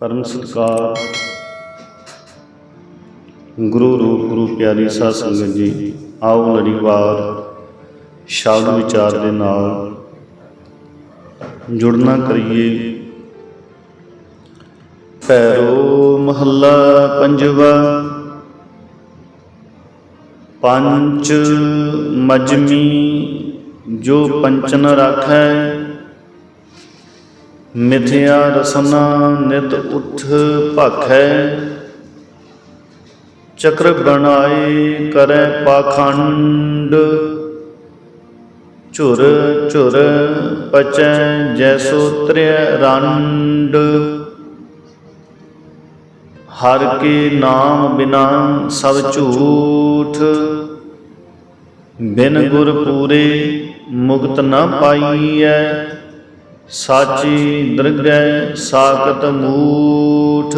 ਪਰਮ ਸਤਿਕਾਰ। ਗੁਰੂ ਰੂਪ, ਗੁਰੂ ਪਿਆਰੀ ਸਾਧ ਸੰਗਤ ਜੀ, ਆਓ ਲੜੀਵਾਰ ਸ਼ਬਦ ਵਿਚਾਰ ਦੇ ਨਾਲ ਜੁੜਨਾ ਕਰੀਏ। ਪੈਰੋ ਮਹੱਲਾ ਪੰਜਵਾ ਪੰਚ ਮਜਮੀ ਜੋ ਪੰਚਨ ਰਾਖੈ ਮਿਥਿਆ ਰਸਨਾ ਨਿਤ ਉਠ ਭਾਖੈ। ਚਕਰ ਬਣਾਏ ਕਰੈ ਪਾਖੰਡ। ਝੁਰ ਝੁਰ ਪਚੈ ਜੈਸੋ ਤ੍ਰਿਆ ਰੰਡ। ਹਰ ਕੇ ਨਾਮ ਬਿਨਾ ਸਭ ਝੂਠ। ਬਿਨ ਗੁਰ ਪੂਰੇ ਮੁਕਤ ਨ ਪਾਈਐ। ਸਾਚੀ ਦਰਗਹਿ ਸਾਖਤ ਮੂਠ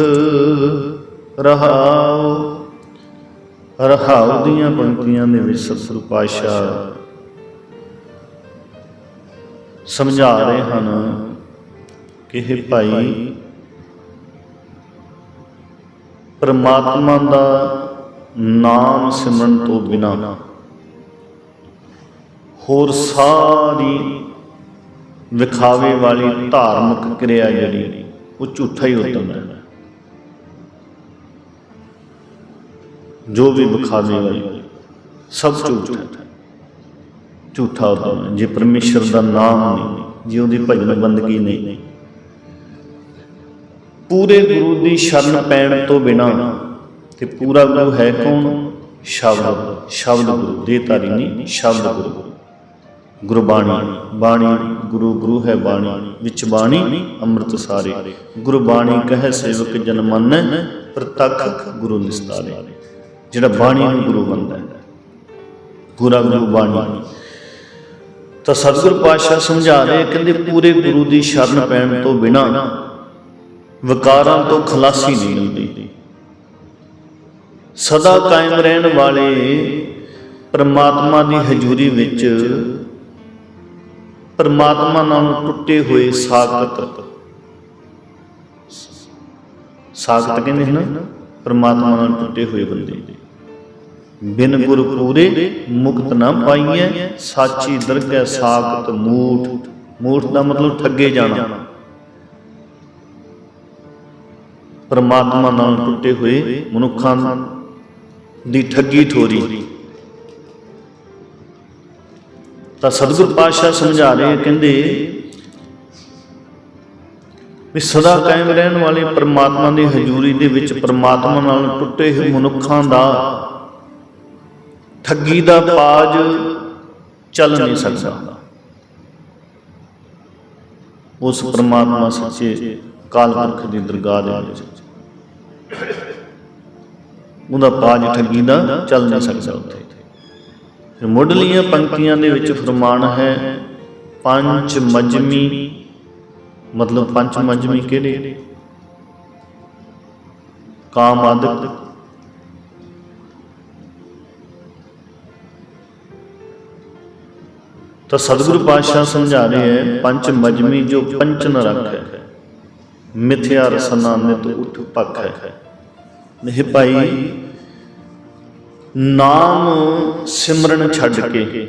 ਰਹਾਉ। ਰਹਾਉ ਦੀਆਂ ਪੰਕਤੀਆਂ ਦੇ ਵਿੱਚ ਸਤਿਗੁਰੂ ਪਾਤਸ਼ਾਹ ਸਮਝਾ ਰਹੇ ਹਨ ਕਿ ਇਹ ਭਾਈ, ਪਰਮਾਤਮਾ ਦਾ ਨਾਮ ਸਿਮਰਨ ਤੋਂ ਬਿਨਾ ਹੋਰ ਸਾਰੀ ਵਿਖਾਵੇ ਵਾਲੀ ਧਾਰਮਿਕ ਕਿਰਿਆ ਜਿਹੜੀ ਉਹ ਝੂਠਾ ਹੀ ਉਤਮ ਹੈ। ਜੋ ਵੀ ਵਿਖਾਵੇ ਵਾਲੀ ਸਭ ਝੂਠ ਝੂਠਾ ਉਤਮ ਹੈ। ਜੇ ਪਰਮੇਸ਼ਰ ਦਾ ਨਾਮ ਨਹੀਂ ਜੇ ਉਹਦੀ ਭਜਨ ਬੰਦਗੀ ਨਹੀਂ। ਪੂਰੇ ਗੁਰੂ ਦੀ ਸ਼ਰਨ ਪੈਣ ਤੋਂ ਬਿਨਾ ਤੇ ਪੂਰਾ ਗੁਰੂ ਹੈ ਕੌਣ? ਸ਼ਬਦ। ਸ਼ਬਦ। ਗੁਰੂ। ਦੇ ਤਾਰੀ ਨਹੀਂ ਸ਼ਬਦ ਗੁਰੂ। ਗੁਰਬਾਣੀ। ਬਾਣੀ ਗੁਰੂ ਗੁਰੂ ਹੈ ਬਾਣੀ। ਵਿੱਚ ਬਾਣੀ ਅੰਮ੍ਰਿਤ ਸਾਰੇ। ਗੁਰਬਾਣੀ ਕਹੈ ਸੇਵਕ ਜਨ ਮੰਨੈ ਪ੍ਰਤੱਖ ਗੁਰੂ ਨਿਸਤਾਰੇ। ਜਿਹੜਾ ਬਾਣੀ ਨੂੰ ਗੁਰੂ ਬੰਦਾ ਹੈ। ਪੂਰਾ ਗੁਰੂ ਬਾਣੀ। ਤਾਂ ਸਤਿਗੁਰ ਪਾਤਸ਼ਾਹ ਸਮਝਾ ਰਹੇ ਕਹਿੰਦੇ ਪੂਰੇ ਗੁਰੂ ਦੀ ਸ਼ਰਨ ਪੈਣ ਤੋਂ ਬਿਨਾ ਵਿਕਾਰਾਂ ਤੋਂ ਖਲਾਸੀ ਨਹੀਂ ਮਿਲਦੀ ਸਦਾ ਕਾਇਮ ਰਹਿਣ ਵਾਲੇ ਪਰਮਾਤਮਾ ਦੀ ਹਜ਼ੂਰੀ ਵਿੱਚ ਪਰਮਾਤਮਾ ਨਾਲ ਟੁੱਟੇ ਹੋਏ ਸਾਖਤ। ਸਾਖਤ ਕਹਿੰਦੇ ਹਨ ਪਰਮਾਤਮਾ ਨਾਲ ਟੁੱਟੇ ਹੋਏ ਬੰਦੇ ਬਿਨ ਗੁਰ ਪੂਰੇ ਮੁਕਤ ਨਾ ਪਾਈਐ, ਸਾਚੀ ਦਰਗਹਿ ਸਾਖਤ ਮੂਠ। ਮੂਠ ਦਾ ਮਤਲਬ ਠੱਗੇ ਜਾਣਾ। ਪਰਮਾਤਮਾ ਨਾਲ ਟੁੱਟੇ ਹੋਏ ਮਨੁੱਖਾਂ ਦੀ ਠੱਗੀ ਠੋਰੀ। ਤਾਂ ਸਤਿਗੁਰ ਪਾਤਸ਼ਾਹ ਸਮਝਾ ਰਹੇ ਕਹਿੰਦੇ ਵੀ ਸਦਾ ਕਾਇਮ ਰਹਿਣ ਵਾਲੇ ਪਰਮਾਤਮਾ ਦੀ ਹਜ਼ੂਰੀ ਦੇ ਵਿੱਚ ਪਰਮਾਤਮਾ ਨਾਲ ਟੁੱਟੇ ਹੋਏ ਮਨੁੱਖਾਂ ਦਾ ਠੱਗੀ ਦਾ ਪਾਜ ਚੱਲ ਨਹੀਂ ਸਕਦਾ। ਉਸ ਪਰਮਾਤਮਾ ਸੱਚੇ ਕਾਲ ਪੁਰਖ ਦੀ ਦਰਗਾਹ ਦੇ ਵਿੱਚ। ਉਹਦਾ ਪਾਜ ਠੱਗੀ ਦਾ ਚੱਲ ਨਹੀਂ ਸਕਦਾ ਉੱਥੇ। ਫਿਰ ਮੁੱਢਲੀਆਂ ਪੰਕਤੀਆਂ ਦੇ ਵਿੱਚ ਫਰਮਾਨ ਹੈ ਪੰਜ ਮਜਮੀ। ਮਤਲਬ ਪੰਜ ਮਜਮੀ ਕਿਹੜੇ? ਕਾਮ ਆਦਿਕ। ਤਾਂ ਸਤਿਗੁਰੂ ਪਾਤਸ਼ਾਹ ਸਮਝਾ ਰਹੇ ਹੈ, ਪੰਜ ਮਜਮੀ ਜੋ ਪੰਚ ਪੰਚਨ ਰੱਖੈ ਮਿਥਿਆ ਰਸਨਾ ਨਿਤ ਉਠ ਪੱਖ ਹੈ। ਇਹ ਭਾਈ ਨਾਮ ਸਿਮਰਨ ਛੱਡ ਕੇ,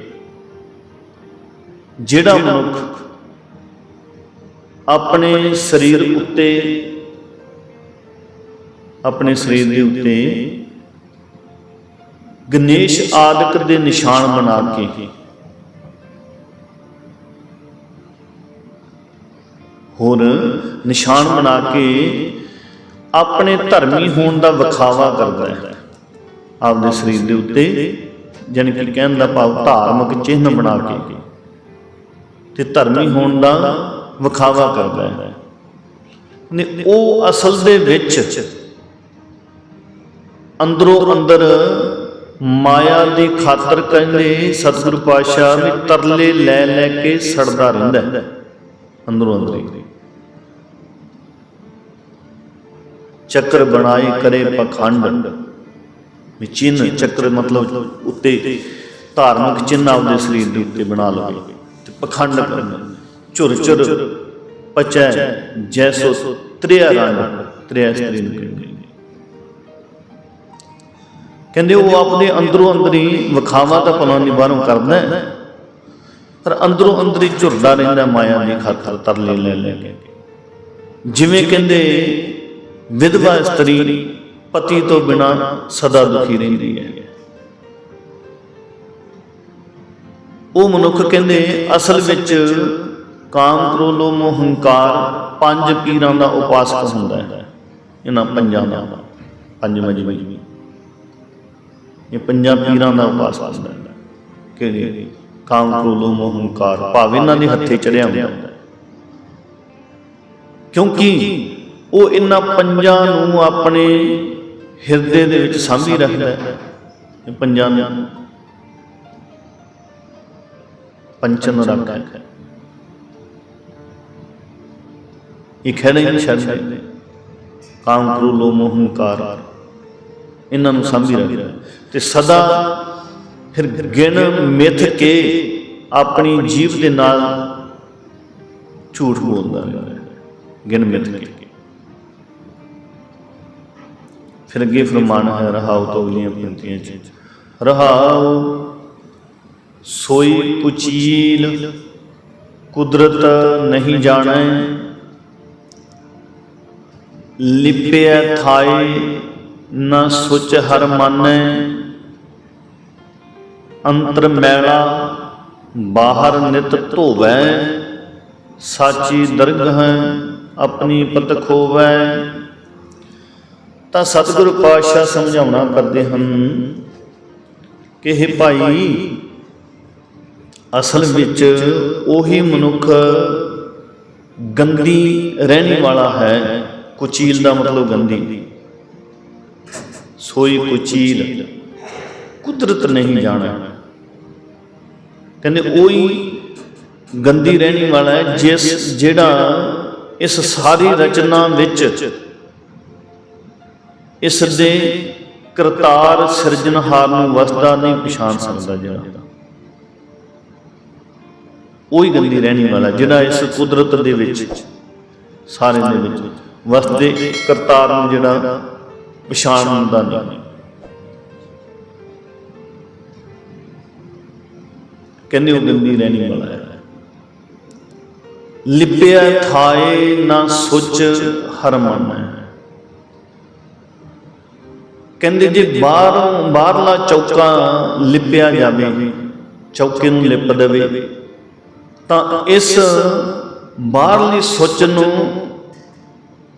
ਜਿਹੜਾ ਮਨੁੱਖ ਆਪਣੇ ਸਰੀਰ ਉੱਤੇ, ਆਪਣੇ ਸਰੀਰ ਦੇ ਉੱਤੇ ਗਣੇਸ਼ ਆਦਿਕ ਦੇ ਨਿਸ਼ਾਨ ਬਣਾ ਕੇ, ਹੋਰ ਨਿਸ਼ਾਨ ਬਣਾ ਕੇ ਆਪਣੇ ਧਰਮੀ ਹੋਣ ਦਾ ਵਿਖਾਵਾ ਕਰਦਾ ਹੈ। ਆਪਦੇ ਸਰੀਰ ਦੇ ਉੱਤੇ ਜਾਣੀ ਕਿ ਕਹਿਣ ਦਾ ਭਾਵ ਧਾਰਮਿਕ ਚਿੰਨ੍ਹ ਬਣਾ ਕੇ ਤੇ ਧਰਮੀ ਹੋਣ ਦਾ ਵਿਖਾਵਾ ਕਰਦਾ ਹੈ। ਨੇ ਉਹ ਅਸਲ ਦੇ ਵਿੱਚ ਅੰਦਰੋਂ ਅੰਦਰ ਮਾਇਆ ਦੀ ਖਾਤਰ ਕਹਿੰਦੇ ਸਤਿਗੁਰੂ ਪਾਤਸ਼ਾਹ ਵੀ ਤਰਲੇ ਲੈ ਲੈ ਕੇ ਸੜਦਾ ਰਹਿੰਦਾ ਹੈ, ਅੰਦਰੋਂ ਅੰਦਰ। ਹੀ ਚੱਕਰ ਬਣਾਏ ਕਰੇ ਪਖੰਡ। ਵੀ ਚਿੰਨ ਚੱਕਰ ਮਤਲਬ ਉੱਤੇ ਧਾਰਮਿਕ ਚਿੰਨ ਆਪਦੇ ਸਰੀਰ ਦੇ ਉੱਤੇ ਬਣਾ ਲਵੇ। ਤੇ ਪਖੰਡ ਝੁਰ ਝੁਰ ਪਚੈ ਜੈਸੋ ਤ੍ਰਿਆ ਰੰਗ ਤ੍ਰਿਆ ਇਸਤਰੀ ਨੂੰ ਕਹਿੰਦੇ ਉਹ ਆਪਣੇ ਅੰਦਰੋਂ ਅੰਦਰੀ ਵਿਖਾਵਾ ਤਾਂ ਭਲਾ ਨਹੀਂ ਬਾਹਰੋਂ ਕਰਦਾ। ਹੈ, ਪਰ ਅੰਦਰੋਂ ਅੰਦਰੀ ਝੁਰਦਾ ਰਹਿੰਦਾ ਮਾਇਆ ਦੀ ਖਾਤਰ ਤਰਲੇ ਲੈ ਲੈ ਕੇ। ਜਿਵੇਂ ਕਹਿੰਦੇ ਵਿਧਵਾ ਇਸਤਰੀ ਪਤੀ ਤੋਂ ਬਿਨਾ ਸਦਾ ਦੁਖੀ ਰਹਿੰਦੀ ਹੈ। ਉਹ ਮਨੁੱਖ ਕਹਿੰਦੇ ਅਸਲ ਵਿੱਚ ਕਾਮ, ਕ੍ਰੋਧ, ਲੋਭ ਹੰਕਾਰ ਪੰਜ ਪੀਰਾਂ ਦਾ ਉਪਾਸਕ ਹੁੰਦਾ ਹੈ। ਇਹਨਾਂ ਪੰਜਾਂ ਦਾ, ਪੰਜ ਮਜਮੀ ਇਹ ਪੰਜਾਂ ਪੀਰਾਂ ਦਾ ਉਪਾਸਕ ਹੁੰਦਾ ਹੈ। ਕਿਹੜੇ? ਕਾਮ, ਕ੍ਰੋਧ, ਲੋਭ ਹੰਕਾਰ ਭਾਵੇਂ ਇਹਨਾਂ ਦੇ ਹੱਥੇ ਚੜਿਆ ਹੁੰਦਾ ਕਿਉਂਕਿ ਉਹ ਇਹਨਾਂ ਪੰਜਾਂ ਨੂੰ ਆਪਣੇ ਹਿਰਦੇ ਦੇ ਵਿੱਚ ਸਾਂਭੀ ਰੱਖਦਾ ਹੈ। ਇਹ ਪੰਜਾਂ ਨੂੰ ਪੰਚਨ ਰੱਖਾ ਹੈ। ਇਹ ਖੜੇ ਨਹੀਂ ਛੱਡਦੇ। ਕਾਮ ਕਰੂ ਲੋ ਮੋਹ ਹੰਕਾਰ ਇਹਨਾਂ ਨੂੰ ਸਾਂਭੀ ਰੱਖਦਾ ਹੈ। ਤੇ ਸਦਾ ਫਿਰ ਗਿਣ ਮਿੱਥ ਕੇ ਆਪਣੀ ਜੀਭ ਦੇ ਨਾਲ ਝੂਠ ਬੋਲਦਾ ਹੈ। ਗਿਣ ਮਿੱਥ ਕੇ। ਫਿਰ ਅੱਗੇ ਫਰਮਾਨ ਹੈ, ਰਹਾਉ ਤੋਂ ਅਗਲੀਆਂ ਪੰਕਤੀਆਂ ਚ। ਰਹਾਉ, ਸੋਈ ਕੁਚੀਲ, ਕੁਦਰਤ ਨਹੀਂ ਜਾਣੈ। ਲਿਪਿਆ ਥਾਏ, ਨਾ ਸੁਚ ਹਰ ਮਾਨੈ। ਅੰਤਰ ਮੈਲਾ, ਬਾਹਰ ਨਿਤ ਧੋਵੈ। ਸਾਚੀ ਦਰਗਹ ਆਪਣੀ ਪਤ ਖੋਵੈ। ਤਾਂ ਸਤਿਗੁਰੂ ਪਾਤਸ਼ਾਹ ਸਮਝਾਉਣਾ ਕਰਦੇ ਹਨ ਕਿ ਇਹ ਭਾਈ ਅਸਲ ਵਿੱਚ ਉਹੀ ਮਨੁੱਖ ਗੰਦੀ ਰਹਿਣੀ ਵਾਲਾ ਹੈ ਕੁਚੀਲ ਦਾ ਮਤਲਬ ਗੰਦੀ। ਸੋਈ ਕੁਚੀਲ ਕੁਦਰਤ ਨਹੀਂ ਜਾਣਾ। ਕਹਿੰਦੇ ਉਹੀ ਗੰਦੀ ਰਹਿਣੀ ਵਾਲਾ ਹੈ ਜਿਸ ਜਿਹੜਾ ਇਸ ਸਾਰੀ ਰਚਨਾ ਵਿੱਚ ਇਸ ਦੇ ਕਰਤਾਰ ਸਿਰਜਣਹਾਰ ਨੂੰ ਵਸਦਾ ਨਹੀਂ, ਪਛਾਣ ਸਕਦਾ ਜਿਹੜਾ। ਉਹੀ ਗੰਦੀ ਰਹਿਣੀ ਵਾਲਾ, ਜਿਹੜਾ ਇਸ ਕੁਦਰਤ ਦੇ ਵਿੱਚ ਸਾਰੇ ਦੇ ਵਿੱਚ ਵਸਦੇ, ਕਰਤਾਰ ਨੂੰ ਜਿਹੜਾ ਪਛਾਣਦਾ ਨਹੀਂ। ਕਹਿੰਦੇ ਉਹ ਗੰਦੀ ਰਹਿਣੀ ਵਾਲਾ ਹੈ। ਲਿਪਿਆ ਥਾਏ ਨਾ ਸੁਚ ਹਰ ਮਨ ਹੈ। ਕਹਿੰਦੇ ਜੇ ਬਾਹਰੋਂ ਬਾਹਰਲਾ ਚੌਕਾ ਲਿਪਿਆ ਜਾਵੇ ਚੌਕੇ ਨੂੰ ਲਿਪ ਦੇਵੇ ਤਾਂ ਇਸ ਬਾਹਰਲੀ ਸੁੱਚ ਨੂੰ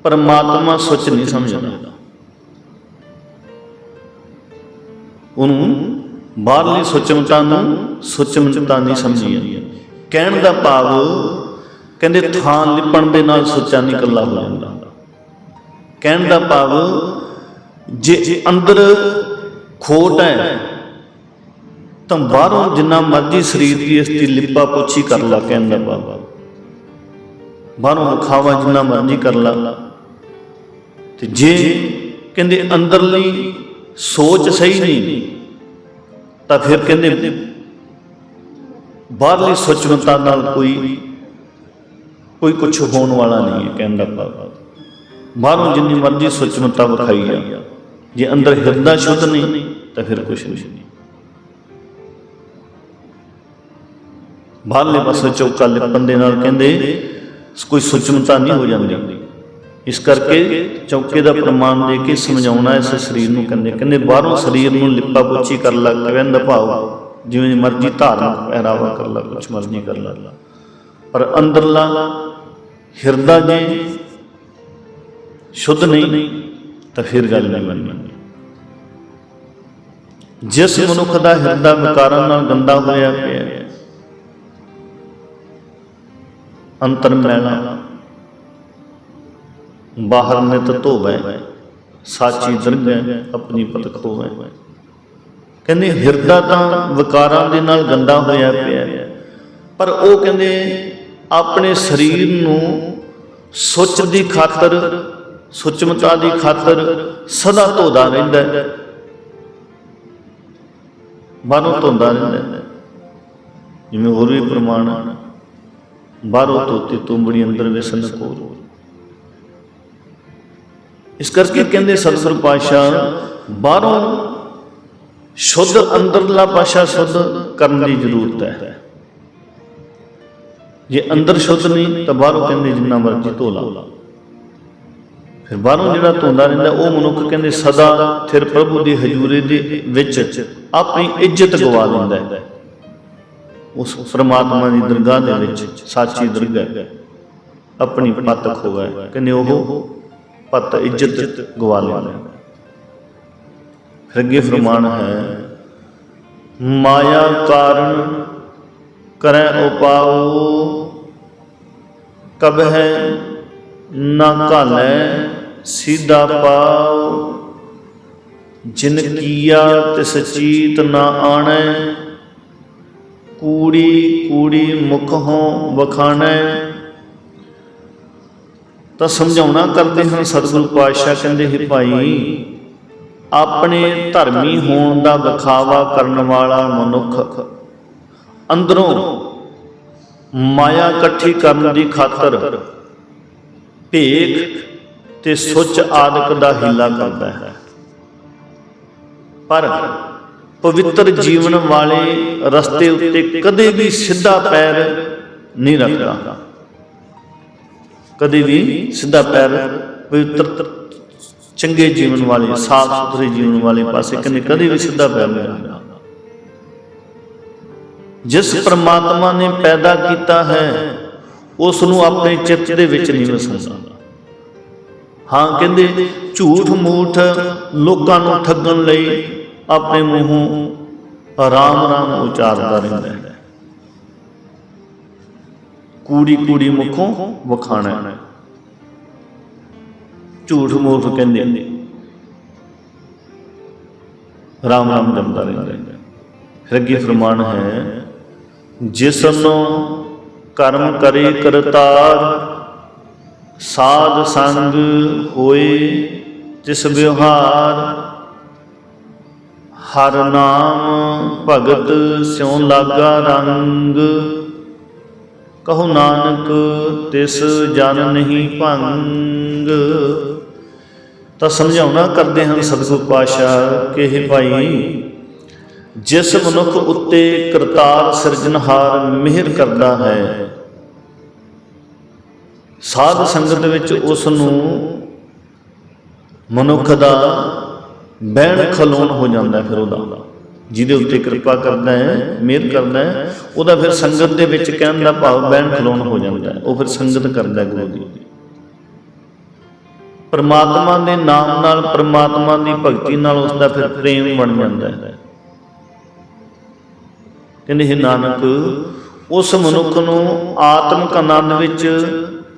ਪਰਮਾਤਮਾ ਸੁੱਚ ਨਹੀਂ ਸਮਝਦਾ। ਉਹਨੂੰ ਬਾਹਰਲੀ ਸੁੱਚਮਤਾ ਨੂੰ ਸੁੱਚਮਤਾ ਨਹੀਂ ਸਮਝੀ ਜਾਂਦੀ ਕਹਿਣ ਦਾ ਭਾਵ ਕਹਿੰਦੇ ਥਾਂ ਲਿਪਣ ਦੇ ਨਾਲ ਸੁੱਚਾ ਇਕੱਲਾ ਹੋ ਜਾਂਦਾ ਕਹਿਣ ਦਾ ਭਾਵ ਜੇ ਅੰਦਰ ਖੋਟ ਹੈ, ਤਾਂ ਬਾਹਰੋਂ ਜਿੰਨਾ ਮਰਜ਼ੀ ਸਰੀਰ ਦੀ ਇਸ ਦੀ ਲਿਪਾ ਪੋਛੀ ਕਰ ਲਾ ਕਹਿੰਦਾ ਬਾਬਾ ਬਾਹਰੋਂ ਵਿਖਾਵਾ ਜਿੰਨਾ ਮਰਜ਼ੀ ਕਰ ਲਾ। ਤੇ ਜੇ ਕਹਿੰਦੇ ਅੰਦਰਲੀ ਸੋਚ ਸਹੀ ਨਹੀਂ, ਤਾਂ ਫਿਰ ਕਹਿੰਦੇ ਬਾਹਰਲੀ ਸੁਚਮਤਾ ਨਾਲ ਕੋਈ ਕੋਈ ਕੁਝ ਹੋਣ ਵਾਲਾ ਨਹੀਂ ਹੈ ਕਹਿੰਦਾ ਬਾਬਾ ਬਾਹਰੋਂ ਜਿੰਨੀ ਮਰਜ਼ੀ ਸੁਚਮਤਾ ਵਿਖਾਈ ਆ। ਜੇ ਅੰਦਰ ਹਿਰਦਾ ਸ਼ੁੱਧ ਨਹੀਂ, ਤਾਂ ਫਿਰ ਕੁਝ ਨਹੀਂ। ਬਾਹਰਲੇ ਪਾਸੇ ਚੌਕਾ ਲਿਪਣ ਦੇ ਨਾਲ ਕਹਿੰਦੇ, ਕੋਈ ਸੁਚਮਤਾ ਨਹੀਂ ਹੋ ਜਾਂਦੀ। ਇਸ ਕਰਕੇ ਚੌਕੇ ਦਾ ਪ੍ਰਮਾਣ ਦੇ ਕੇ ਸਮਝਾਉਣਾ ਇਸ ਸਰੀਰ ਨੂੰ ਕਹਿੰਦੇ। ਕਹਿੰਦੇ ਬਾਹਰੋਂ ਸਰੀਰ ਨੂੰ ਲਿਪਾ ਪੋਚੀ ਕਰ ਲਾ ਦਾ ਭਾਵ ਜਿਵੇਂ ਮਰਜ਼ੀ ਧਾਰਨ ਪਹਿਰਾਵਾ ਕਰ ਲਾ, ਕੁਛ ਮਰਜ਼ੀ ਕਰ ਲਾ। ਪਰ ਅੰਦਰਲਾ ਹਿਰਦਾ ਜੇ ਸ਼ੁੱਧ ਨਹੀਂ ਤਾਂ ਫਿਰ ਗੱਲ ਨਹੀਂ ਬਣਨੀ ਜਿਸ ਮਨੁੱਖ ਦਾ ਹਿਰਦਾ ਵਿਕਾਰਾਂ ਨਾਲ ਗੰਦਾ ਹੋਇਆ ਪਿਆ ਹੈ, ਅੰਤਰ ਮੈਲਾ, ਬਾਹਰ ਨਿਤ ਧੋਵੈ, ਸਾਚੀ ਦਰਗਹਿ ਆਪਣੀ ਪਤ ਖੋਵੈ ਕਹਿੰਦੇ ਹਿਰਦਾ ਤਾਂ ਵਿਕਾਰਾਂ ਦੇ ਨਾਲ ਗੰਦਾ ਹੋਇਆ ਪਿਆ ਹੈ। ਪਰ ਉਹ ਕਹਿੰਦੇ ਆਪਣੇ ਸਰੀਰ ਨੂੰ ਸੁੱਚ ਦੀ ਖਾਤਰ ਸੁਚਮਤਾ ਦੀ ਖਾਤਰ ਸਦਾ ਧੋਦਾ ਰਹਿੰਦਾ ਹੈ। ਬਾਹਰੋਂ ਧੋਂਦਾ ਰਹਿੰਦਾ ਜਿਵੇਂ ਹੋਰ ਵੀ ਪ੍ਰਮਾਣ ਹੈ। ਬਾਹਰੋਂ ਧੋਤੀ ਤੁੰਬੜੀ ਅੰਦਰ ਵਿਸਨ ਕੋਰ ਇਸ ਕਰਕੇ ਕਹਿੰਦੇ ਸਤਿਗੁਰੂ ਪਾਤਸ਼ਾਹ, ਬਾਹਰੋਂ ਸ਼ੁੱਧ ਅੰਦਰਲਾ ਪਾਸ਼ਾ ਸ਼ੁੱਧ ਕਰਨ ਦੀ ਜ਼ਰੂਰਤ ਹੈ। ਜੇ ਅੰਦਰ ਸ਼ੁੱਧ ਨਹੀਂ, ਤਾਂ ਬਾਹਰੋਂ ਕਹਿੰਦੇ ਜਿੰਨਾ ਮਰਜ਼ੀ ਧੋ ਲਾ। ਫਿਰ ਬਾਹਰੋਂ ਜਿਹੜਾ ਧੋਂਦਾ ਰਹਿੰਦਾ, ਉਹ ਮਨੁੱਖ ਕਹਿੰਦੇ ਸਦਾ ਫਿਰ ਪ੍ਰਭੂ ਦੀ ਹਜ਼ੂਰੀ ਦੇ ਵਿੱਚ ਆਪਣੀ ਇੱਜ਼ਤ ਗਵਾ ਲੈਂਦਾ ਹੈ। ਉਸ ਪ੍ਰਮਾਤਮਾ ਦੀ ਦਰਗਾਹ ਦੇ ਵਿੱਚ ਸਾਚੀ ਦਰਗਾਹ ਆਪਣੀ ਪੱਤ ਖੋਵੇ ਕਹਿੰਦੇ ਉਹ ਪੱਤ ਇੱਜ਼ਤ ਗਵਾ ਲੈਂਦਾ ਹੈ। ਫਿਰ ਅੱਗੇ ਫਰਮਾਨ ਹੈ, ਮਾਇਆ ਕਾਰਨ ਕਰੈ ਉਪਾਉ ਕਬ ਹੈ ਨਾ ਘਾਲੈ ਸਿੱਧਾ ਪਾਉ ਜਿਨ ਕੀਆ ਤਿਸ ਚੀਤ ਨਾ ਆਣੈ, ਕੂੜੀ ਕੂੜੀ ਮੁਖ ਹੋ ਵਖਾਣੈ। ਤਾਂ ਸਮਝਾਉਣਾ ਕਰਦੇ ਹਨ ਸਤਿਗੁਰੂ ਪਾਤਸ਼ਾਹ, ਕਹਿੰਦੇ, ਹੈ ਭਾਈ, ਆਪਣੇ ਧਰਮੀ ਹੋਣ ਦਾ ਵਿਖਾਵਾ ਕਰਨ ਵਾਲਾ ਮਨੁੱਖ ਅੰਦਰੋਂ ਮਾਇਆ ਇਕੱਠੀ ਕਰਨ ਦੀ ਖਾਤਰ ਭੇਖ ਤੇ ਸੁੱਚ ਆਦਿਕ ਦਾ ਹੀਲਾ ਕਰਦਾ ਹੈ। ਪਰ ਪਵਿੱਤਰ ਜੀਵਨ ਵਾਲੇ ਰਸਤੇ ਉੱਤੇ ਕਦੇ ਵੀ ਸਿੱਧਾ ਪੈਰ ਨਹੀਂ ਰੱਖਦਾ। ਕਦੇ ਵੀ ਸਿੱਧਾ ਪੈਰ ਪਵਿੱਤਰ ਚੰਗੇ ਜੀਵਨ ਵਾਲੇ, ਸਾਫ਼ ਸੁਥਰੇ ਜੀਵਨ ਵਾਲੇ ਪਾਸੇ ਕਦੇ ਕਦੇ ਵੀ ਸਿੱਧਾ ਪੈਰ ਨਹੀਂ ਰੱਖਦਾ। ਜਿਸ ਪ੍ਰਮਾਤਮਾ ਨੇ ਪੈਦਾ ਕੀਤਾ ਹੈ, ਉਸ ਨੂੰ ਆਪਣੇ ਚਿੱਤ ਦੇ ਵਿੱਚ ਨਹੀਂ ਵਸਾਉਂਦਾ ਹਾਂ ਕਹਿੰਦੇ, ਝੂਠ ਮੂਠ ਲੋਕਾਂ ਨੂੰ ਠੱਗਣ ਲਈ ਆਪਣੇ ਮੂੰਹੋਂ ਰਾਮ ਰਾਮ ਉਚਾਰਦਾ ਰਹਿੰਦਾ ਹੈ। ਕੂੜੀ ਕੂੜੀ ਮੁਖੋਂ ਵਖਾਣਾ ਝੂਠ ਮੂਠ ਕਹਿੰਦੇ ਨੇ ਰਾਮ ਰਾਮ ਜਪਦਾ ਰਹਿੰਦਾ ਹੈ। ਫਿਰ ਅੱਗੇ ਫਰਮਾਨ ਹੈ, ਜਿਸਨੋ ਕਰਮ ਕਰੇ ਕਰਤਾਰ ਸਾਧ ਸੰਗ ਹੋਏ ਤਿਸ ਵਿਵਹਾਰ। ਹਰ ਨਾਮ ਭਗਤ ਸਿਉ ਲਾਗਾ ਰੰਗ। ਕਹੋ ਨਾਨਕ ਤਿਸ ਜਨ ਨਹੀਂ ਭੰਗ। ਤਾਂ ਸਮਝਾਉਣਾ ਕਰਦੇ ਹਨ ਸਤਿਗੁਰ ਪਾਤਸ਼ਾਹ ਕਿ ਇਹ ਭਾਈ, ਜਿਸ ਮਨੁੱਖ ਉੱਤੇ ਕਰਤਾਰ ਸਿਰਜਣਹਾਰ ਮਿਹਰ ਕਰਦਾ ਹੈ ਸਾਧ ਸੰਗਤ ਵਿੱਚ ਉਸ ਨੂੰ ਮਨੁੱਖ ਦਾ ਬਹਿਣ ਖਲੋਣ ਹੋ ਜਾਂਦਾ ਫਿਰ ਉਹਦਾ। ਜਿਹਦੇ ਉੱਤੇ ਕਿਰਪਾ ਕਰਦਾ ਹੈ ਮਿਹਰ ਕਰਦਾ ਹੈ ਉਹਦਾ ਫਿਰ ਸੰਗਤ ਦੇ ਵਿੱਚ ਕਹਿਣ ਦਾ ਭਾਵ ਬਹਿਣ ਖਲੋਣ ਹੋ ਜਾਂਦਾ ਹੈ। ਉਹ ਫਿਰ ਸੰਗਤ ਕਰਦਾ ਗੁਰੂ ਦੀ। ਪਰਮਾਤਮਾ ਦੇ ਨਾਮ ਨਾਲ ਪਰਮਾਤਮਾ ਦੀ ਭਗਤੀ ਨਾਲ ਉਸ ਦਾ ਫਿਰ ਪ੍ਰੇਮ ਬਣ ਜਾਂਦਾ ਹੈ। ਕਹਿੰਦੇ ਹੈ ਨਾਨਕ ਉਸ ਮਨੁੱਖ ਨੂੰ ਆਤਮਿਕ ਆਨੰਦ ਵਿੱਚ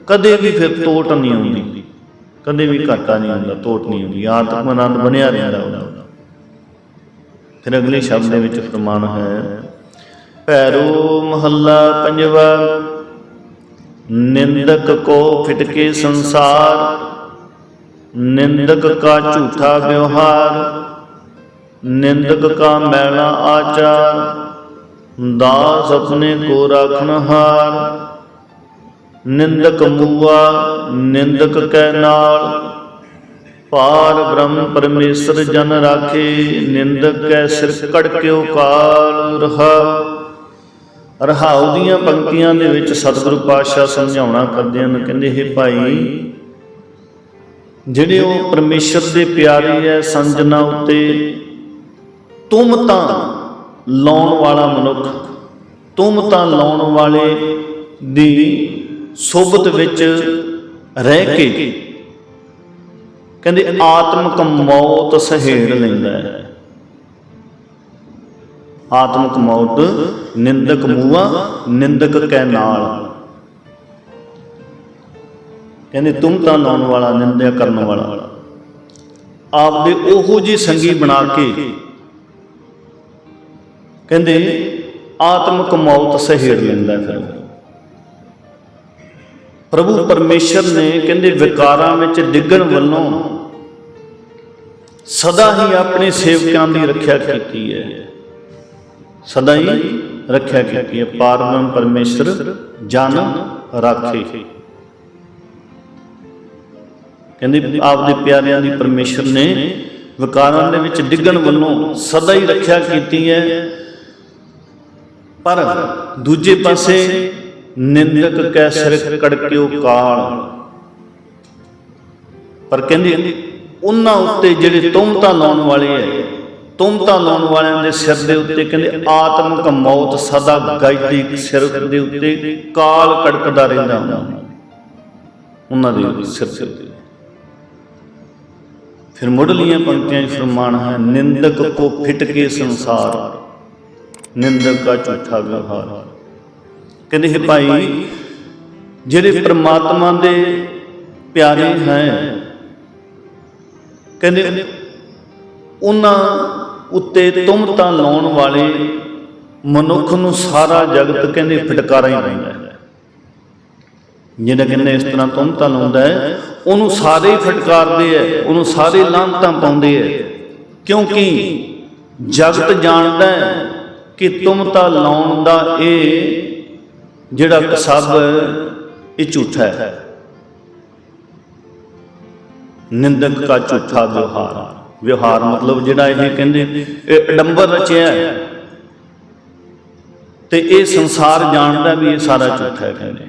ਕਦੇ ਵੀ ਫਿਰ ਤੋਟ ਨਹੀਂ ਆਉਂਦੀ। ਕਦੇ ਵੀ ਘਾਟਾ ਨਹੀਂ ਆਉਂਦਾ, ਤੋਟ ਨਹੀਂ ਹੁੰਦੀ ਆਤਮਿਕ ਆਨੰਦ ਬਣਿਆ ਰਹਿੰਦਾ ਉਹਦਾ। ਫਿਰ ਅਗਲੇ ਸ਼ਬਦ ਦੇ ਵਿੱਚ ਫਰਮਾਨ ਹੈ, ਭੈਰੋ ਮਹੱਲਾ ਪੰਜਵਾ, ਨਿੰਦਕ ਕੋ ਫਿਟਕੇ ਸੰਸਾਰ, ਨਿੰਦਕ ਕਾ ਝੂਠਾ ਵਿਵਹਾਰ, ਨਿੰਦਕ ਕਾ ਮੈਲਾ ਆਚਾਰ, ਦਾਸ ਆਪਣੇ ਕੋ ਰਾਖਣ ਨਿੰਦਕ ਮੂਆ ਨਿੰਦਕ ਕੈ ਨਾਲ। ਪਾਰ ਬ੍ਰਹਮ ਪਰਮੇਸ਼ਰ ਜਨ ਰਾਖੇ, ਨਿੰਦਕ ਕੈ ਸਿਰ ਕੜਕਿਓ ਕਾਲ ਰਹਾ। ਰਹਾਉ ਦੀਆਂ ਪੰਕਤੀਆਂ ਦੇ ਵਿੱਚ ਸਤਿਗੁਰੂ ਪਾਤਸ਼ਾਹ ਸਮਝਾਉਣਾ ਕਰਦੇ ਹਨ, ਕਹਿੰਦੇ, ਹੈ ਭਾਈ, ਜਿਹੜੇ ਉਹ ਪਰਮੇਸ਼ਰ ਦੇ ਪਿਆਰੇ ਐ ਸੰਜਨਾ ਉੱਤੇ, ਤੁਮ ਤਾਂ ਲਾਉਣ ਵਾਲਾ ਮਨੁੱਖ, ਤੁਮ ਤਾਂ ਲਾਉਣ ਵਾਲੇ ਦੀ ਸੋਬਤ ਵਿੱਚ ਰਹਿ ਕੇ। ਕਹਿੰਦੇ ਆਤਮਿਕ ਮੌਤ ਸਹੇੜ ਲੈਂਦਾ ਹੈ। ਆਤਮਿਕ ਮੌਤ ਨਿੰਦਕ ਮੂਆ ਨਿੰਦਕ ਕੈ ਨਾਲ। ਕਹਿੰਦੇ ਤੁਮ ਤਾਂ ਲਾਉਣ ਵਾਲਾ ਨਿੰਦਿਆ ਕਰਨ ਵਾਲਾ। ਆਪਦੇ ਉਹੋ ਜੀ ਸੰਗੀ ਬਣਾ ਕੇ। ਕਹਿੰਦੇ ਆਤਮਿਕ ਮੌਤ ਸਹੇੜ ਲੈਂਦਾ ਫਿਰ ਪ੍ਰਭੂ ਪਰਮੇਸ਼ਰ ਨੇ ਕਹਿੰਦੇ ਵਿਕਾਰਾਂ ਵਿੱਚ ਡਿੱਗਣ ਵੱਲੋਂ ਸਦਾ ਹੀ ਆਪਣੇ ਸੇਵਕਾਂ ਦੀ ਰੱਖਿਆ ਕੀਤੀ ਹੈ। ਸਦਾ ਹੀ ਰੱਖਿਆ ਕੀਤੀ ਹੈ। ਪਾਰਬ੍ਰਹਮ ਪਰਮੇਸ਼ਰ, ਜਨ ਰਾਖੇ। ਕਹਿੰਦੇ ਆਪਦੇ ਪਿਆਰਿਆਂ ਦੀ ਪਰਮੇਸ਼ਰ ਨੇ ਵਿਕਾਰਾਂ ਦੇ ਵਿੱਚ ਡਿੱਗਣ ਵੱਲੋਂ ਸਦਾ ਹੀ ਰੱਖਿਆ ਕੀਤੀ ਹੈ। ਪਰ ਦੂਜੇ ਪਾਸੇ ਨਿੰਦਕ ਕੈ ਸਿਰ ਕੜਕਿਓ ਕਾਲ। ਪਰ ਕਹਿੰਦੇ, ਉਹਨਾਂ ਉੱਤੇ ਜਿਹੜੇ ਤੁਮਤਾ ਲਾਉਣ ਵਾਲੇ ਐ, ਤੁਮਤਾ ਲਾਉਣ ਵਾਲਿਆਂ ਦੇ ਸਿਰ ਦੇ ਉੱਤੇ ਕਹਿੰਦੇ, ਆਤਮਿਕ ਮੌਤ ਸਦਾ ਗਾਇਦੀ ਸਿਰ ਦੇ ਉੱਤੇ ਕਾਲ ਕੜਕਦਾ ਰਹਿੰਦਾ ਉਹਨਾਂ ਦੇ ਸਿਰ ਸਿਰ ਤੇ ਫਿਰ ਮੁੱਢਲੀਆਂ ਪੰਕਤੀਆਂ 'ਚ ਫਰਮਾਨ ਹੈ, ਨਿੰਦਕ ਕੋ ਫਿਟ ਕੇ ਸੰਸਾਰ, ਨਿੰਦਕ ਦਾ ਝੂਠਾ ਵਿਵਹਾਰ। ਕਹਿੰਦੇ ਹੈ ਭਾਈ ਜਿਹੜੇ ਪ੍ਰਮਾਤਮਾ ਦੇ ਪਿਆਰੇ ਹੈ ਕਹਿੰਦੇ ਉਹਨਾਂ ਉੱਤੇ ਤੁਮਤਾਂ ਲਾਉਣ ਵਾਲੇ ਮਨੁੱਖ ਨੂੰ ਸਾਰਾ ਜਗਤ ਕਹਿੰਦੇ ਫਟਕਾਰਾ ਹੀ ਰਹਿੰਦਾ ਹੈ ਜਿਹੜਾ ਕਹਿੰਦੇ ਇਸ ਤਰ੍ਹਾਂ ਤੁਮਤਾਂ ਲਾਉਂਦਾ ਹੈ ਉਹਨੂੰ ਸਾਰੇ ਹੀ ਫਟਕਾਰਦੇ ਐ ਉਹਨੂੰ ਸਾਰੇ ਲਾਂਤਾਂ ਪਾਉਂਦੇ ਐ ਕਿਉਂਕਿ ਜਗਤ ਜਾਣਦਾ ਹੈ ਕਿ ਤੁਮਤਾਂ ਲਾਉਣ ਦਾ ਇਹ ਜਿਹੜਾ ਕਸਬ ਇਹ ਝੂਠਾ ਹੈ। ਨਿੰਦਕ ਦਾ ਝੂਠਾ ਵਿਵਹਾਰ। ਵਿਵਹਾਰ। ਮਤਲਬ ਜਿਹੜਾ ਇਹ ਕਹਿੰਦੇ ਇਹ ਅਡੰਬਰ ਰਚਿਆ ਹੈ। ਤੇ ਇਹ ਸੰਸਾਰ ਜਾਣਦਾ ਵੀ ਇਹ ਸਾਰਾ ਝੂਠਾ ਹੈ ਕਹਿੰਦੇ।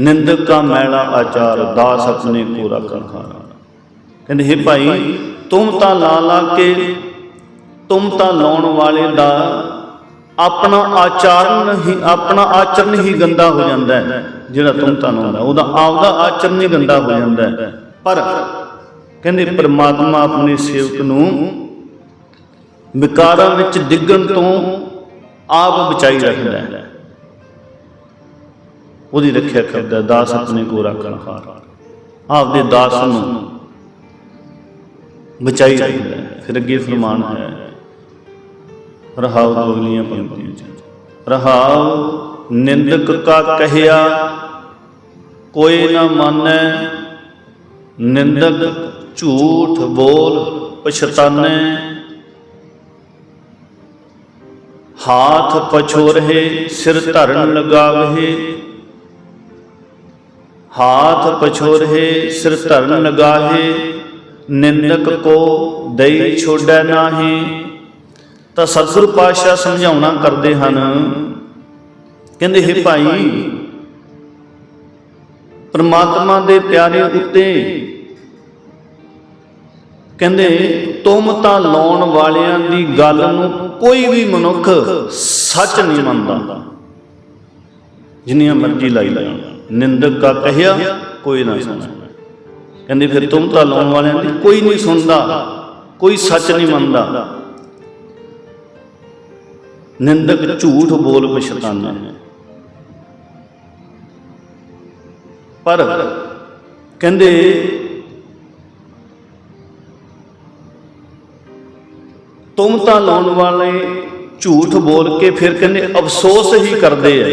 ਨਿੰਦਕ ਦਾ ਮੈਲਾ ਆਚਾਰ ਦਾਸ ਆਪਣੇ ਕੋ ਰੱਖਣ ਖਾਰਾ ਕਹਿੰਦੇ हे ਭਾਈ ਤੁਮ ਤਾਂ ਲਾ ਲਾ ਕੇ ਤੁਮ ਤਾਂ ਲਾਉਣ ਵਾਲੇ ਦਾ ਆਪਣਾ ਆਚਰਨ ਹੀ, ਆਪਣਾ ਆਚਰਣ ਹੀ ਗੰਦਾ ਹੋ ਜਾਂਦਾ ਹੈ, ਜਿਹੜਾ ਤੁਮ ਤਾਂ ਲਾਉਂਦਾ ਉਹਦਾ ਆਪਦਾ ਆਚਰਨ ਹੀ ਗੰਦਾ ਹੋ ਜਾਂਦਾ ਹੈ। ਪਰ ਕਹਿੰਦੇ ਪ੍ਰਮਾਤਮਾ ਆਪਣੇ ਸੇਵਕ ਨੂੰ ਵਿਕਾਰਾਂ ਵਿੱਚ ਡਿੱਗਣ ਤੋਂ ਆਪ ਬਚਾਈ ਰੱਖਦਾ ਹੈ। ਉਹਦੀ ਰੱਖਿਆ ਕਰਦਾ ਦਾਸ ਆਪਣੇ ਕੋ ਰੱਖਣ ਹਾਰ ਆਪਦੇ ਦਾਸ ਨੂੰ ਬਚਾਈ ਰੱਖਦਾ ਹੈ। ਫਿਰ ਅੱਗੇ ਫਰਮਾਨ ਹੈ ਰਹਾਉ ਦੋਗਲੀਆਂ ਪੰਕਤੀਆਂ ਚ ਰਹਾਉ ਨਿੰਦਕ ਕਾ ਕਹਿਆ ਕੋਈ ਨਾ ਮੰਨੈ ਨਿੰਦਕ ਝੂਠ ਬੋਲ ਪਛਤਾਨੈ ਹਾਥ ਪਛੋਰਹਿ ਸਿਰ ਧਰਨ ਲਗਾਵਹਿ ਹਾਥ ਪਛੋਰਹਿ ਸਿਰ ਧਰਨ ਲਗਾਹੇ ਨਿੰਦਕ ਕੋ ਦਈ ਛੋੜੈ ਨਾਹੀ ਤਾਂ ਸਤਿਗੁਰ ਪਾਤਸ਼ਾਹ ਸਮਝਾਉਣਾ ਕਰਦੇ ਹਨ। ਕਹਿੰਦੇ, ਹੈ ਭਾਈ, ਪਰਮਾਤਮਾ ਦੇ ਪਿਆਰੇ ਉੱਤੇ ਕਹਿੰਦੇ ਤੁਮਤਾ ਲਾਉਣ ਵਾਲਿਆਂ ਦੀ ਗੱਲ ਨੂੰ ਕੋਈ ਵੀ ਮਨੁੱਖ ਸੱਚ ਨਹੀਂ ਮੰਨਦਾ। ਜਿੰਨੀਆਂ ਮਰਜ਼ੀ ਲਾਈ ਲਾਈ ਨਿੰਦਕ ਕਾ ਕਹਿਆ, ਕੋਈ ਨਾ ਸੁਣੇ। ਕਹਿੰਦੇ, ਫਿਰ ਤੁਮ ਤਾਂ ਲਾਉਣ ਵਾਲਿਆਂ ਦੀ ਕੋਈ ਨਹੀਂ ਸੁਣਦਾ, ਕੋਈ ਸੱਚ ਨਹੀਂ ਮੰਨਦਾ। ਨਿੰਦਕ ਝੂਠ ਬੋਲ ਪਛਤਾਨਾ ਹੈ ਪਰ ਕਹਿੰਦੇ, ਤੁਮ ਤਾਂ ਲਾਉਣ ਵਾਲੇ ਝੂਠ ਬੋਲ ਕੇ ਫਿਰ ਕਹਿੰਦੇ ਅਫਸੋਸ ਹੀ ਕਰਦੇ ਐ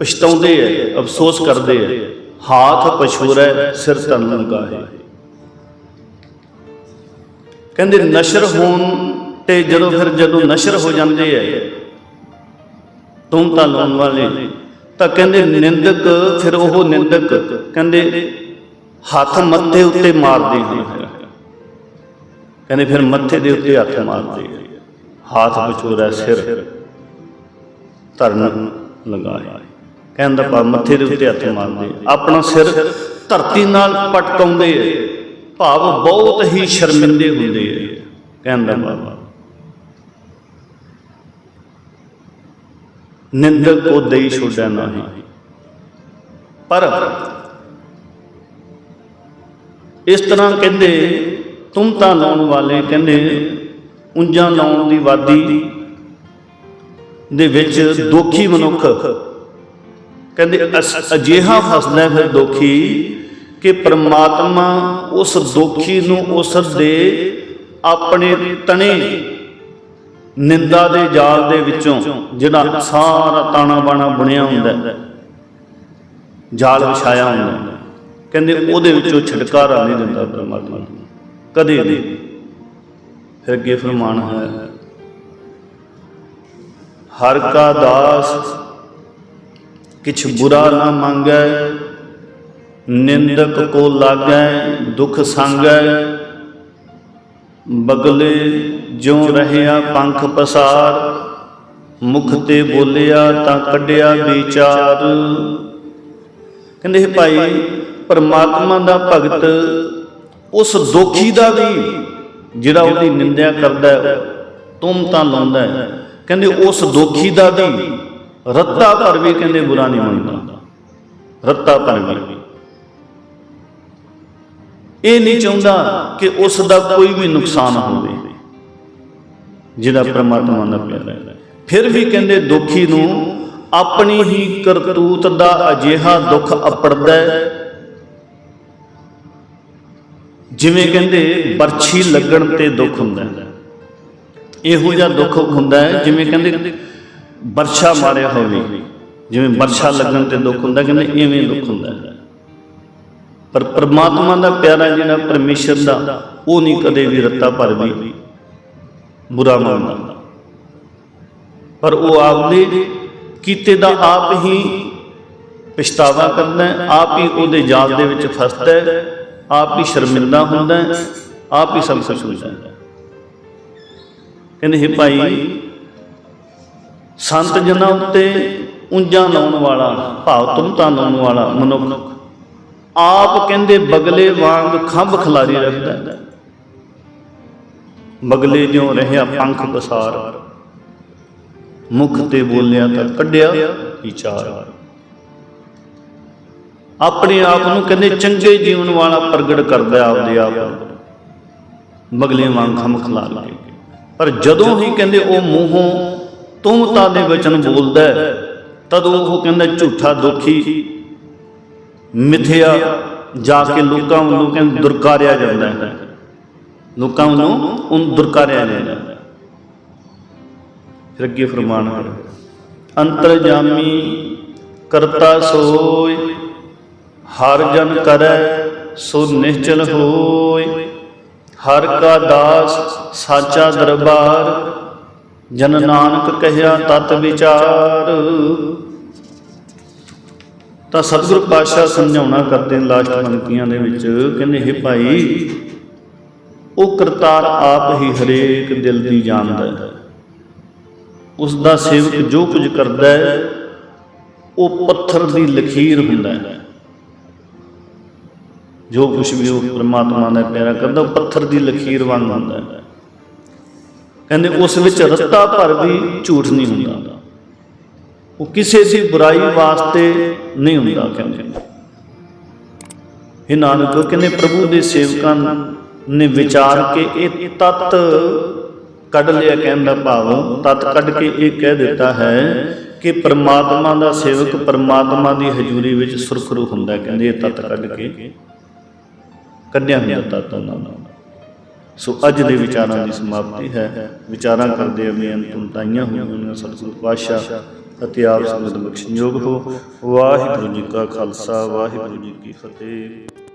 ਪਛਤਾਉਂਦੇ ਐ ਅਫਸੋਸ ਕਰਦੇ ਐ ਹਾਥ ਪਛੋਰੈ ਸਿਰ ਤਨ ਲਗਾਏ ਕਹਿੰਦੇ, ਨਸ਼ਰ ਹੋਣ ਤੇ ਜਦੋਂ ਫਿਰ ਜਦੋਂ ਨਸ਼ਰ ਹੋ ਜਾਂਦੇ ਐ ਤੁਮ ਤਾਂ ਲਾਉਣ ਵਾਲੇ, ਤਾਂ ਕਹਿੰਦੇ ਨਿੰਦਕ, ਫਿਰ ਉਹ ਨਿੰਦਕ ਕਹਿੰਦੇ ਹੱਥ ਮੱਥੇ ਉੱਤੇ ਮਾਰਦੇ ਹਨ ਕਹਿੰਦੇ ਫਿਰ ਮੱਥੇ ਦੇ ਉੱਤੇ ਹੱਥ ਮਾਰਦੇ ਹੱਥ ਵਿਚੋਰਾ ਸਿਰ, ਧਰਨ ਲਗਾਏ। ਕਹਿੰਦਾ ਪਾ ਮੱਥੇ ਦੇ ਉੱਤੇ ਹੱਥ ਮਾਰਦੇ ਆਪਣਾ ਸਿਰ ਧਰਤੀ ਨਾਲ ਪਟਕਾਉਂਦੇ ਐ ਭਾਵ ਬਹੁਤ ਹੀ ਸ਼ਰਮਿੰਦੇ ਹੁੰਦੇ ਐ ਕਹਿੰਦਾ ਬਾਬਾ ਨਿੰਦਕ ਕੋ ਦੇਈ ਛੋੜਿਆ ਨਹੀਂ। ਪਰ ਇਸ ਤਰ੍ਹਾਂ ਕਹਿੰਦੇ, ਤੁਮ ਤਾਂ ਲਾਉਣ ਵਾਲੇ ਕਹਿੰਦੇ, ਉਂਝਾਂ ਲਾਉਣ ਦੀ ਵਾਦੀ ਦੇ ਵਿੱਚ ਦੋਖੀ ਮਨੁੱਖ। ਕਹਿੰਦੇ, ਅਸ- ਅਜਿਹਾ ਫਸਦਾ ਫਿਰ ਦੋਖੀ ਕਿ ਪ੍ਰਮਾਤਮਾ ਉਸ ਦੋਖੀ ਨੂੰ ਉਸ ਦੇ ਆਪਣੇ ਤਣੇ ਨਿੰਦਾ ਦੇ ਜਾਲ ਦੇ ਵਿੱਚੋਂ ਜਿਹੜਾ ਸਾਰਾ ਤਾਣਾ ਬਾਣਾ ਬਣਿਆ ਹੁੰਦਾ ਹੈ, ਜਾਲ ਵਿਛਾਇਆ ਹੁੰਦਾ ਕਹਿੰਦੇ ਉਹਦੇ ਵਿੱਚੋਂ ਛਟਕਾਰਾ ਨਹੀਂ ਦਿੰਦਾ ਪਰਮਾਤਮਾ ਕਦੇ ਨਹੀਂ ਫਿਰ ਅੱਗੇ ਫਰਮਾਨ ਹੈ ਹਰ ਕਾ ਦਾਸ ਕਿਛ ਬੁਰਾ ਨਾ ਮੰਗੈ ਨਿੰਦਕ ਕੋ ਲਾਗੈ ਦੁਖ ਸੰਗੈ। ਬਗਲੇ ਜਿਉ ਰਹਿਆ ਪੰਖ ਪਸਾਰ, ਮੁਖ ਤੇ ਬੋਲਿਆ ਤਾਂ ਕੱਢਿਆ ਵਿਚਾਰ। ਕਹਿੰਦੇ ਇਹ ਭਾਈ, ਪਰਮਾਤਮਾ ਦਾ ਭਗਤ ਉਸ ਦੋਖੀ ਦਾ ਵੀ ਜਿਹੜਾ ਉਹਦੀ ਨਿੰਦਿਆ ਕਰਦਾ ਹੈ, ਤੁਮ ਤਾਂ ਲਾਉਂਦਾ ਹੈ। ਕਹਿੰਦੇ ਉਸ ਦੋਖੀ ਦਾ ਵੀ, ਰੱਤਾ ਭਰ ਵੀ ਕਹਿੰਦੇ ਬੁਰਾ ਨਹੀਂ ਮੰਨਦਾ। ਰੱਤਾ ਭਰ ਵੀ। ਇਹ ਨਹੀਂ ਚਾਹੁੰਦਾ ਕਿ ਉਸ ਦਾ ਕੋਈ ਵੀ ਨੁਕਸਾਨ ਹੋਵੇ ਜਿਹੜਾ ਪਰਮਾਤਮਾ ਦਾ ਪਿਆਰਾ ਹੈ। ਫਿਰ ਵੀ ਕਹਿੰਦੇ ਦੁਖੀ ਨੂੰ ਆਪਣੀ ਹੀ ਕਰਤੂਤ ਦਾ ਅਜਿਹਾ ਦੁੱਖ ਅਪੜਦਾ ਹੈ। ਜਿਵੇਂ ਕਹਿੰਦੇ ਬਰਛੀ ਲੱਗਣ ਤੇ ਦੁੱਖ ਹੁੰਦਾ ਹੈ। ਇਹੋ ਜਿਹਾ ਦੁੱਖ ਹੁੰਦਾ ਹੈ ਜਿਵੇਂ ਕਹਿੰਦੇ ਵਰਸ਼ਾ ਮਾਰਿਆ ਹੋਵੇ। ਜਿਵੇਂ ਵਰਸ਼ਾ ਲੱਗਣ ਤੇ ਦੁੱਖ ਹੁੰਦਾ, ਕਹਿੰਦੇ ਇਵੇਂ ਦੁੱਖ ਹੁੰਦਾ ਹੈ। ਪਰ ਪ੍ਰਮਾਤਮਾ ਦਾ ਪਿਆਰਾ ਜਿਹੜਾ ਪਰਮੇਸ਼ਰ ਦਾ, ਉਹ ਨਹੀਂ ਕਦੇ ਵੀ ਰੱਤਾ ਭਰ ਵੀ ਬੁਰਾ ਮੰਨਦਾ। ਪਰ ਉਹ ਆਪਦੇ ਕੀਤੇ ਦਾ ਆਪ ਹੀ ਪਛਤਾਵਾ ਕਰਦਾ ਆਪ ਹੀ ਉਹਦੇ ਜਾਲ ਦੇ ਵਿੱਚ ਫਸਦਾ ਆਪ ਹੀ ਸ਼ਰਮਿੰਦਾ ਹੁੰਦਾ ਆਪ ਹੀ ਸਭ ਕੁਝ ਹੁੰਦਾ ਕਹਿੰਦੇ, ਹੈ ਭਾਈ, ਸੰਤ ਜਨਾਂ ਉੱਤੇ ਉਂਝਾਂ ਲਾਉਣ ਵਾਲਾ, ਭਾਵ ਤੁਮਤਾ ਲਾਉਣ ਵਾਲਾ ਮਨੁੱਖ ਆਪ ਕਹਿੰਦੇ ਬਗਲੇ ਵਾਂਗ ਖੰਭ ਖਲਾਰੀ ਰੱਖਦਾ ਬਗਲੇ ਜਿਉ ਰਹਿਆ ਪੰਖ ਪਸਾਰ। ਮੁਖ ਤੇ ਬੋਲਿਆ ਤਾਂ ਕੱਢਿਆ ਵਿਚਾਰ। ਆਪਣੇ ਆਪ ਨੂੰ ਕਹਿੰਦੇ ਚੰਗੇ ਜੀਵਨ ਵਾਲਾ ਪ੍ਰਗਟ ਕਰਦਾ ਆਪਦੇ ਆਪ ਨੂੰ। ਬਗਲੇ ਵਾਂਗ ਖੰਭ ਖਲਾ ਕੇ। ਪਰ ਜਦੋਂ ਹੀ ਕਹਿੰਦੇ ਉਹ ਮੂੰਹੋਂ ਤੁਮਤਾ ਦੇ ਵਚਨ ਬੋਲਦਾ ਹੈ, ਤਦ ਉਹ ਕਹਿੰਦਾ ਝੂਠਾ ਦੁਖੀ ਮਿਥਿਆ ਜਾ ਕੇ ਲੋਕਾਂ ਵੱਲੋਂ ਕਹਿੰਦੇ ਦੁਰਕਾਰਿਆ ਜਾਂਦਾ ਹੈ। ਲੋਕਾਂ ਵੱਲੋਂ ਉਹਨੂੰ ਦੁਰਕਾਰਿਆ ਜਾਂਦਾ ਹੈ। ਫਿਰ ਅੱਗੇ ਫਰਮਾਨ ਹੈ ਅੰਤਰਜਾਮੀ ਕਰਤਾ ਸੋਇ ਹਰ ਜਨ ਕਰੈ ਸੋ ਨਿਸ਼ਚਲ ਹੋਇ ਹਰ ਕਾ ਦਾਸ ਸਾਚਾ ਦਰਬਾਰ ਜਨ ਨਾਨਕ ਕਹਿਆ ਤਤ ਵਿਚਾਰ। ਤਾਂ ਸਤਿਗੁਰ ਪਾਤਸ਼ਾਹ ਸਮਝਾਉਣਾ ਕਰਦੇ ਨੇ ਲਾਸਟ ਪੰਕਤੀਆਂ ਦੇ ਵਿੱਚ, ਕਹਿੰਦੇ, ਹੇ ਭਾਈ, ਉਹ ਕਰਤਾਰ ਆਪ ਹੀ ਹਰੇਕ ਦਿਲ ਦੀ ਜਾਣਦਾ ਹੈ। ਉਸ ਦਾ ਸੇਵਕ ਜੋ ਕੁਝ ਕਰਦਾ ਹੈ, ਉਹ ਪੱਥਰ ਦੀ ਲਖੀਰ ਹੁੰਦਾ ਹੈ। ਜੋ ਕੁਝ ਵੀ ਉਹ ਪ੍ਰਮਾਤਮਾ ਦਾ ਪਿਆਰਾ ਕਰਦਾ, ਉਹ ਪੱਥਰ ਦੀ ਲਖੀਰ ਵਾਂਗ ਹੁੰਦਾ ਹੈ। ਕਹਿੰਦੇ, ਉਸ ਵਿੱਚ ਰੱਤਾ ਭਰ ਵੀ ਝੂਠ ਨਹੀਂ ਹੁੰਦਾ। ਉਹ ਕਿਸੇ ਦੀ ਬੁਰਾਈ ਵਾਸਤੇ ਨਹੀਂ ਹੁੰਦਾ ਕਹਿੰਦੇ। ਇਹ ਨਾਨਕ, ਕਹਿੰਦੇ ਪ੍ਰਭੂ ਦੇ ਸੇਵਕਾਂ ਨੇ ਵਿਚਾਰ ਕੇ ਇਹ ਤਤ ਕੱਢ ਲਿਆ ਕਹਿਣ ਦਾ ਭਾਵ। ਤਤ ਕੱਢ ਕੇ ਇਹ ਕਹਿ ਦਿੱਤਾ ਹੈ ਕਿ ਪ੍ਰਮਾਤਮਾ ਦਾ ਸੇਵਕ ਪ੍ਰਮਾਤਮਾ ਦੀ ਹਜ਼ੂਰੀ ਵਿੱਚ ਸੁਰਖਰੂ ਹੁੰਦਾ ਕਹਿੰਦੇ, ਇਹ ਤਤ ਕੱਢ ਕੇ ਕੱਢਿਆ ਹੁੰਦਾ ਤਤ ਉਹਨਾਂ ਸੋ ਅੱਜ ਦੇ ਵਿਚਾਰਾਂ ਦੀ ਸਮਾਪਤੀ ਹੈ। ਵਿਚਾਰਾਂ ਕਰਦੇ ਅਮੇ ਅੰਤਮ ਤਾਈਆਂ ਹੋਈਆਂ ਸਤਿਗੁਰੂ ਪਾਤਸ਼ਾਹ। ਅਤੇ ਆਪ ਸੰਗਤ ਬਖਸ਼ਣਯੋਗ ਹੋ। ਵਾਹਿਗੁਰੂ ਜੀ ਕਾ ਖਾਲਸਾ ਵਾਹਿਗੁਰੂ ਜੀ ਕੀ ਫਤਿਹ।